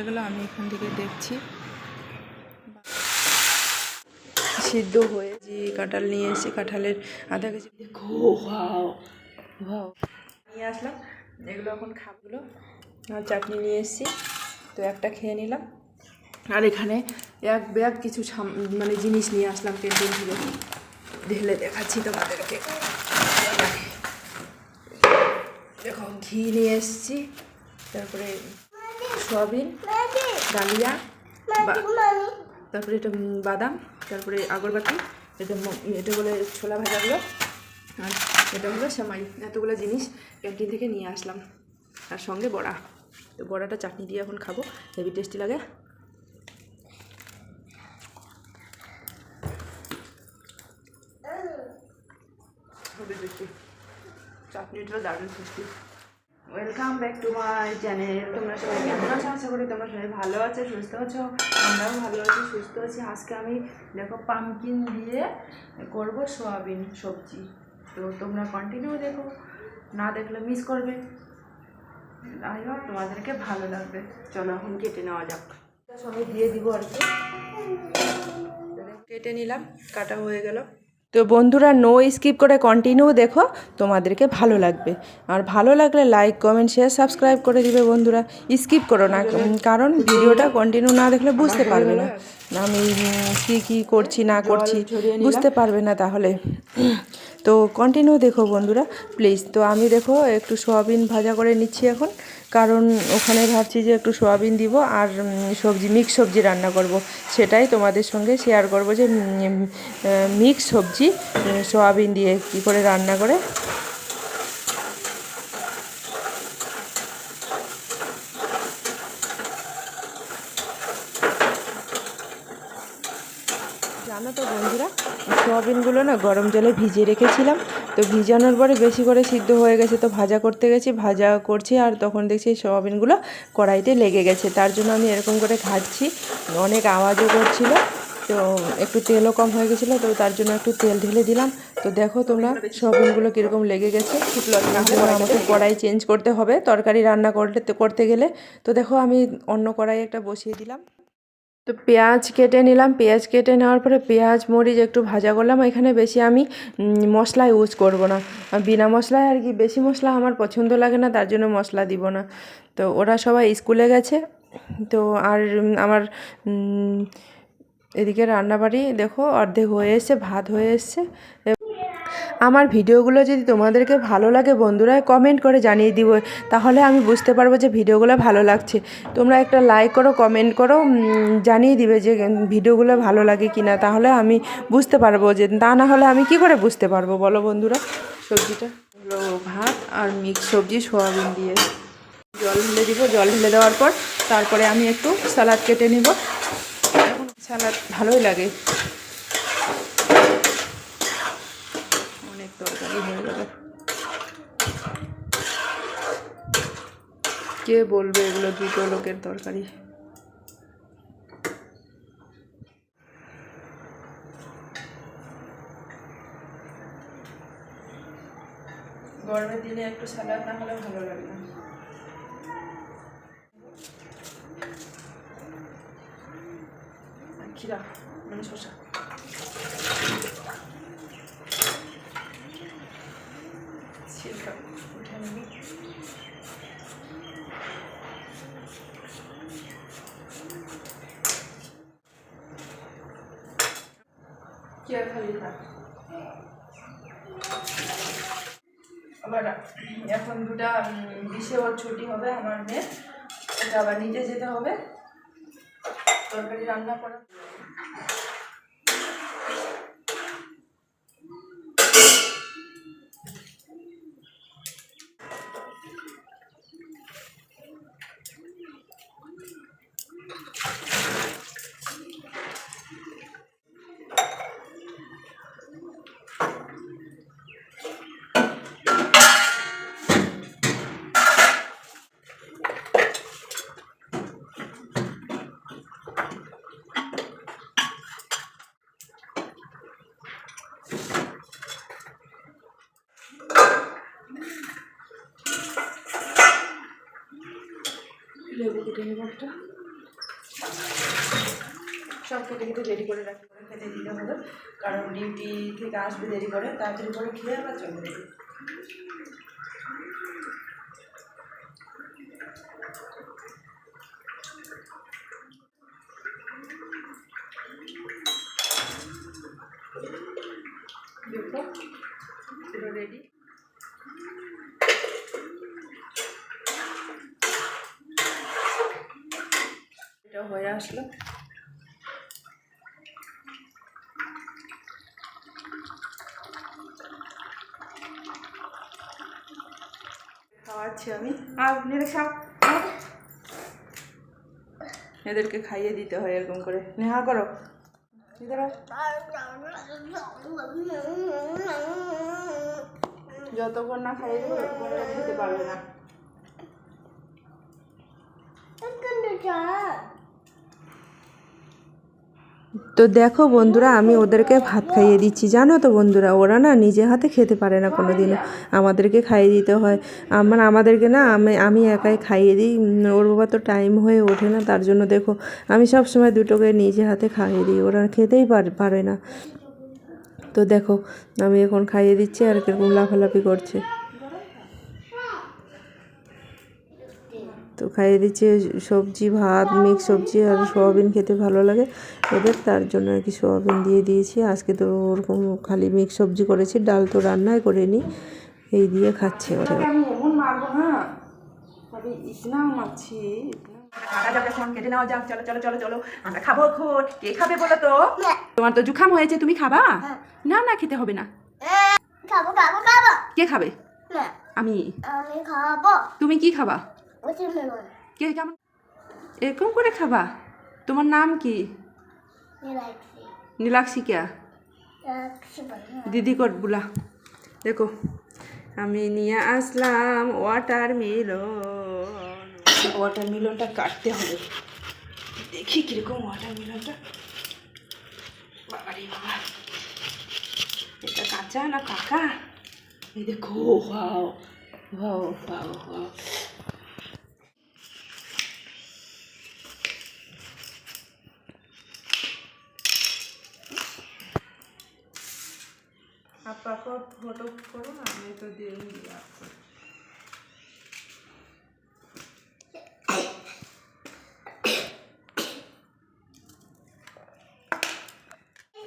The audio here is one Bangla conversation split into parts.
এগুলো আমি এখান থেকে দেখছি। সিদ্ধ হয়ে যে কাঁঠাল নিয়ে এসে কাঁঠালের আধা কেজি দেখো ভাও ভাও নিয়ে আসলাম, এগুলো এখন খাবগুলো আর চাটনি নিয়ে এসেছি, তো একটা খেয়ে নিলাম। আর এখানে এক ব্যাগ কিছু মানে জিনিস নিয়ে আসলাম ক্যান্টিন থেকে ঢেলে দেখাচ্ছি তোমাদেরকে। দেখো, ঘি নিয়ে এসেছি, তারপরে সয়াবিন ডালিয়া তারপরে এটা বাদাম তারপরে আগরবাতি এটা এটা বলে ছোলা ভাজাগুলো আর এটা হলো সেমাই এতগুলো জিনিস ক্যান্টিন থেকে নিয়ে আসলাম। আর সঙ্গে বড়া। তো বড়াটা চাটনি দিয়ে এখন খাব হেভি টেস্টি লাগে। টেস্টি। চাটনিটা দারুণ tasty. Welcome back to my channel তোমরা সবাই কেমন আছো? আশা করি তোমরা সবাই ভালো আছো, সুস্থ আছো। আমরাও ভালো আছি, সুস্থ আছি। আজকে আমি দেখো পামকিন দিয়ে করব সোয়াবিন সবজি। তো তোমরা কন্টিনিউ দেখো। না দেখলে মিস করবে। যাই হোক, তোমাদেরকে ভালো লাগবে। চলো এখন কেটে নেওয়া যাক। সঙ্গে দিয়ে দিব আর কি। কেটে নিলাম, কাটা হয়ে গেল। তো বন্ধুরা নো স্কিপ করে কন্টিনিউ দেখো তোমাদেরকে ভালো লাগবে। আর ভালো লাগলে লাইক কমেন্ট শেয়ার সাবস্ক্রাইব করে দিবে বন্ধুরা। স্কিপ করো না কারণ ভিডিওটা কন্টিনিউ না দেখলে বুঝতে পারবে না। আমি কি কি করছি না করছি বুঝতে পারবে না তাহলে। তো কন্টিনিউ দেখো বন্ধুরা প্লিজ তো আমি দেখো একটু সোয়াবিন ভাজা করে নিচ্ছি এখন। কারণ ওখানে ভাবছি যে একটু সোয়াবিন দিব আর সবজি মিক্স সবজি রান্না করব। সেটাই তোমাদের সঙ্গে শেয়ার করব যে মিক্স সবজি সোয়াবিন দিয়ে কী করে রান্না করে। জানো তো বন্ধুরা, সোয়াবিনগুলো না গরম জলে ভিজিয়ে রেখেছিলাম। তো ভিজানোর পরে বেশি করে সিদ্ধ হয়ে গেছে, তো ভাজা করতে গেছি, ভাজা করছি আর তখন দেখছি সোয়াবিনগুলো কড়াইতে লেগে গেছে। তার জন্য আমি এরকম করে ঘাটছি, অনেক আওয়াজও করছিল, তো একটু তেলও কম হয়ে গেছিল, তো তার জন্য একটু তেল ঢেলে দিলাম। তো দেখো তোমরা সোয়াবিনগুলো কীরকম লেগে গেছে। আমাকে কড়াই চেঞ্জ করতে হবে, তরকারি রান্না করতে করতে গেলে। তো দেখো আমি অন্য কড়াই একটা বসিয়ে দিলাম। তো পেঁয়াজ কেটে নিলাম। পেঁয়াজ কেটে নেওয়ার পরে পেঁয়াজ, মরিচ একটু ভাজা করলাম। এখানে বেশি আমি মশলা ইউজ করব না। বিনা মশলায় আর কি, বেশি মশলা আমার পছন্দ লাগে না, তার জন্য মশলা দিব না। তো ওরা সবাই স্কুলে গেছে। তো আর আমার এদিকে রান্নাবাড়ি দেখো, অর্ধেক হয়ে এসছে, ভাত হয়ে এসছে। আমার ভিডিওগুলো যদি তোমাদেরকে ভালো লাগে বন্ধুরা কমেন্ট করে জানিয়ে দিব। তাহলে আমি বুঝতে পারব যে ভিডিওগুলো ভালো লাগছে। তোমরা একটা লাইক করো কমেন্ট করো জানিয়ে দিবে যে ভিডিওগুলো ভালো লাগে কি না তাহলে আমি বুঝতে পারব যে তা না হলে আমি কি করে বুঝতে পারব? বলো বন্ধুরা, সবজিটা। হলো ভাত আর মিক্স সবজি, সোয়াবিন দিয়ে। জল ঢেলে দিব, জল ঢেলে দেওয়ার পর তারপরে আমি একটু স্যালাড কেটে নিব। স্যালাড ভালোই লাগে অনেক তরকারি হয়ে গেল কে বলবে এগুলো দুটো লোকের তরকারি? গরমের দিনে একটু স্যালাড না হলে ভালো লাগে না। খিরা মানে শসা। কি খালি থাক? আবার এখন দুটা বিশে ওর ছুটি হবে আমার মেয়ে এটা আবার নিজে যেতে হবে। তরকারি রান্না করা। কেটে নেব একটা। সব কেটে কেটে রেডি করে রাখতে খেতে দিতে হবে। কারণ ডিউটি থেকে আসবে দেরি করে, তাড়াতাড়ি করে খেয়ে আমরা চলে যাবে দেখো পুরো রেডি এটা হয়ে আসলো। খাওয়াচ্ছি আমি। আর নেড়ে। এদেরকে খাইয়ে দিতে হয় এরকম করে। নেহা করো। যতক্ষণ না খাইয়ে দেবো খেতে পারবে না। তো দেখো বন্ধুরা, আমি ওদেরকে ভাত খাইয়ে দিচ্ছি। জানো তো বন্ধুরা, ওরা না নিজে হাতে খেতে পারে না কোনো দিনও আমাদেরকে খাইয়ে দিতে হয়। আমার, আমাদেরকে না আমি আমি একাই খাইয়ে দিই। ওর বাবা তো টাইম হয়ে ওঠে না, তার জন্য দেখো, আমি সব সময় দুটোকে নিজে হাতে খাইয়ে দিই। ওরা খেতেই পারে না। তো দেখো, আমি এখন খাইয়ে দিচ্ছি আর কীরকম লাফালাফি করছে। তো খাইয়ে দিচ্ছি সবজি ভাত মিক্স সবজি আর সোয়াবিন খেতে ভালো লাগে। ওদের তার জন্য আর কি সোয়াবিন দিয়ে দিয়েছি। আজকে তো ওরকম খালি মিক্স সবজি করেছি ডাল তো রান্নাই করিনি। এই দিয়ে খাচ্ছে ওরা। আমি এমন মারবো না আমি ইতনা মারছি কাটা যাবে এখন কেটে নেওয়া যাক। চলো চলো চলো চলো। আমরা খাব এখন কে খাবে বলো তো? তোমার তো জুখাম হয়েছে তুমি খাবা? না না খেতে হবে না। খাব খাব খাব। কে খাবে? আমি। আমি খাব। তুমি কি খাবা? কে কেমন? এরকম করে খাবা? তোমার নাম কি? নীলাক্ষী। রাখছি বলে দিদি কর বুলা। দেখো আমি নিয়ে আসলাম ওয়াটার মিলন ওয়াটার মিলনটা কাটতে হবে। দেখি কীরকম ওয়াটার মিলনটা বাবারে বাবা। এটা কাঁচা না কাকা এই দেখো আপাকে ফটো করো না আমি তো দিয়ে দিই आपको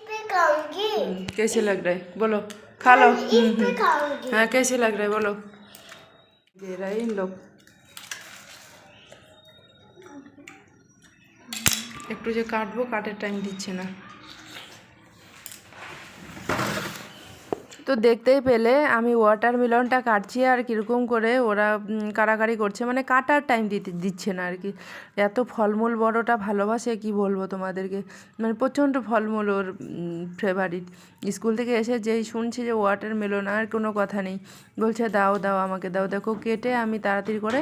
पे खाऊंगी कैसे लग रहा है बोलो खा लो इस पे खाऊंगी हाँ कैसे लग रहा है बोलो दे रहा है इन लोग একটু যে কাটবো কাটের টাইম দিচ্ছে না তো দেখতেই পেলে আমি ওয়াটার মিলনটা কাটছি আর কীরকম করে ওরা কাড়াকাড়ি করছে। মানে কাটার টাইম দিতে, দিচ্ছে না আর কি। এত ফলমূল বড়টা ভালোবাসে, কি বলব তোমাদেরকে? মানে প্রচণ্ড ফলমূল ওর ফেভারিট স্কুল থেকে এসে যেই শুনছি যে ওয়াটার মেলন আর কোনো কথা নেই, বলছে দাও দাও, আমাকে দাও। দেখো কেটে আমি তাড়াতাড়ি করে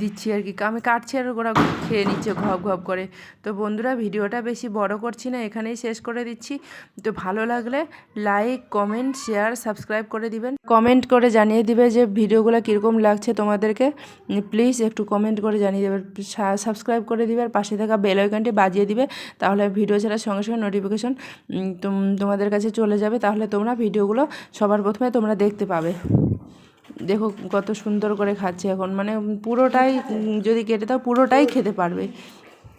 দিচ্ছি আর কি। আমি কাটছি আর ওরা খেয়ে নিচ্ছে, ঘপ ঘপ করে। তো বন্ধুরা, ভিডিওটা বেশি বড় করছি না, এখানেই শেষ করে দিচ্ছি। তো ভালো লাগলে লাইক কমেন্ট শেয়ার সাবস্ক্রাইব করে দিবেন। কমেন্ট করে জানিয়ে দিবে যে ভিডিওগুলো কীরকম লাগছে তোমাদেরকে। প্লিজ একটু কমেন্ট করে জানিয়ে দেবে সাবস্ক্রাইব করে দিবে আর পাশে থাকা বেল আইকনটি বাজিয়ে দিবে। তাহলে ভিডিও ছাড়ার সঙ্গে সঙ্গে নোটিফিকেশন তোমাদের কাছে চলে যাবে। তাহলে তোমরা ভিডিওগুলো সবার প্রথমে তোমরা দেখতে পাবে। দেখো কত সুন্দর করে খাচ্ছে এখন। মানে পুরোটাই যদি কেটে দাও, পুরোটাই খেতে পারবে।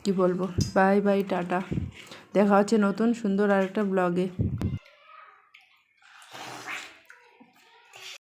কি বলব? বাই বাই, টাটা। দেখা হচ্ছে নতুন সুন্দর আরেকটা ব্লগে